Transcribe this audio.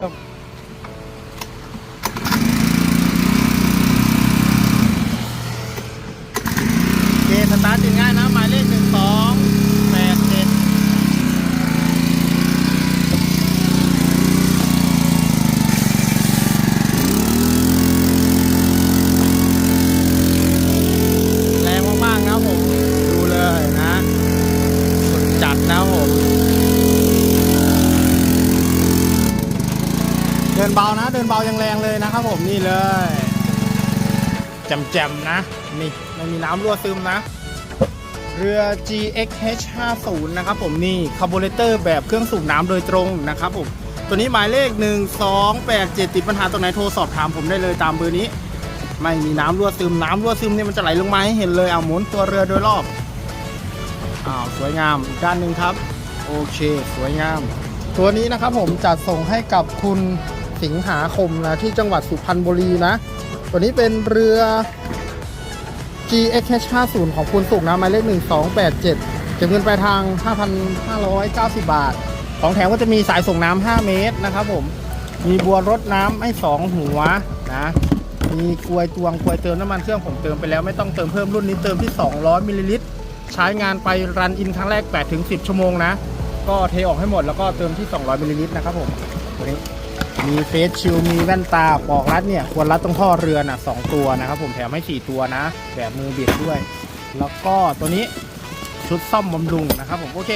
เคสตาร์ทติดง่ายนะ หมายเลขหนึ่งสองแปดเจ็ดแรงมากๆนะผม ดูเลยนะสุดจัดนะผม เดินเบานะ เดินเบายังแรงเลยนะครับผมนี่เลยแจ่มๆนะนี่ไม่มีน้ำรั่วซึมนะ เรือ GXH 50นะครับผมนี่คาร์บูเรเตอร์แบบเครื่องสูบน้ำโดยตรงนะครับผมตัวนี้หมายเลข 1287 ติดปัญหาตรงไหนโทรสอบถามผมได้เลยตามเบอร์นี้ ไม่มีน้ำรั่วซึมน้ำรั่วซึมเนี่ยมันจะไหลลงมาให้เห็นเลยเอาหมุนตัวเรือโดยรอบอ้าวสวยงามอีกด้านหนึ่งครับ โอเค สวยงาม ตัวนี้นะครับผมจัดส่งให้กับคุณ สิงหาคมนะที่จังหวัดสุพรรณบุรีนะตัวนี้เป็นเรือ GXH 50ของคุณสุกนะหมายเลข1287เก็บเงินปลายทาง 5,590 บาท ของแถมก็จะมีสายส่งน้ำ5เมตรนะครับผม มีบัวรดน้ำให้ 2 หัวนะ มีกลวยตวงกลวยเติมน้ำมันเครื่องผมเติมไปแล้วไม่ต้องเติมเพิ่มรุ่นนี้เติมที่ 200มิลลิลิตรใช้งานไปรันอินครั้งแรก 8-10 ชั่วโมงนะ ก็เทออกให้หมดแล้วก็เติมที่ 200มิลลิลิตรนะครับผมตัวนี้ มีเฟสชิลมีแว่นตาปอกรัดเนี่ยควรรัดตรงท่อเรือน่ะสองตัวนะครับผมแถมให้4ตัวนะแบบมือบิดด้วย แล้วก็ตัวนี้ชุดซ่อมบำรุงนะครับผมโอเค